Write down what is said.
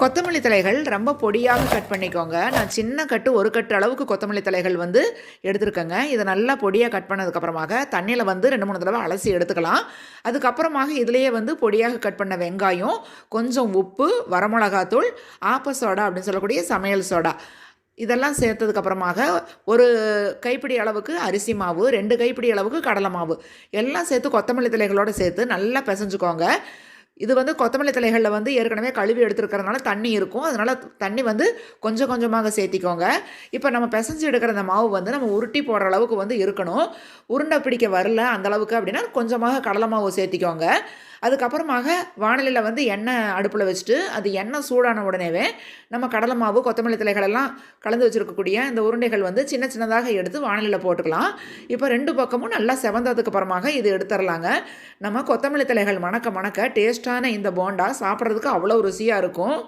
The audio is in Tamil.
கொத்தமல்லி தலைகள் ரொம்ப பொடியாக கட் பண்ணிக்கோங்க. நான் சின்ன கட்டு ஒரு கட்டு அளவுக்கு கொத்தமல்லி தலைகள் வந்து எடுத்துருக்கேங்க. இதை நல்லா பொடியாக கட் பண்ணதுக்கப்புறமாக தண்ணியில் வந்து ரெண்டு மூணு தடவை அலசி எடுத்துக்கலாம். அதுக்கப்புறமாக இதுலேயே வந்து பொடியாக கட் பண்ண வெங்காயம் கொஞ்சம் உப்பு வரமிளகாத்தூள் ஆப்ப சோடா அப்படின்னு சொல்லக்கூடிய சமையல் சோடா. இதெல்லாம் சேர்த்ததுக்கப்புறமாக ஒரு கைப்பிடி அளவுக்கு அரிசி மாவு ரெண்டு கைப்பிடி அளவுக்கு கடலை மாவு. எல்லாம் சேர்த்து கொத்தமல்லி தலைகளோடு சேர்த்து நல்லா பிசைஞ்சுக்கோங்க. இது வந்து கொத்தமல்லி தலைகளில் வந்து ஏற்கனவே கழுவி எடுத்துருக்கறதுனால தண்ணி இருக்கும். அதனால் தண்ணி வந்து கொஞ்சம் கொஞ்சமாக சேர்த்திக்கோங்க. இப்போ நம்ம பிசைஞ்சு எடுக்கிற அந்த மாவு வந்து நம்ம உருட்டி போடுற அளவுக்கு வந்து இருக்கணும். உருண்டை பிடிக்க வரல அந்த அளவுக்கு அப்படின்னா கொஞ்சமாக கடலை மாவு சேர்த்திக்கோங்க. அதுக்கப்புறமாக வானிலையில் வந்து எண்ணெய் அடுப்பில் வச்சுட்டு அது எண்ணெய் சூடான உடனேவே நம்ம கடலை மாவு கொத்தமல்லி தலைகளெல்லாம் கலந்து வச்சுருக்கக்கூடிய இந்த உருண்டைகள் வந்து சின்ன சின்னதாக எடுத்து வானிலையில் போட்டுக்கலாம். இப்போ ரெண்டு பக்கமும் நல்லா செவந்ததுக்கு அப்புறமாக இது எடுத்துடலாங்க நம்ம கொத்தமல்லி தலைகள் மணக்க மணக்க டேஸ்ட்டான இந்த போண்டா சாப்பிட்றதுக்கு அவ்வளோ ருசியாக இருக்கும்.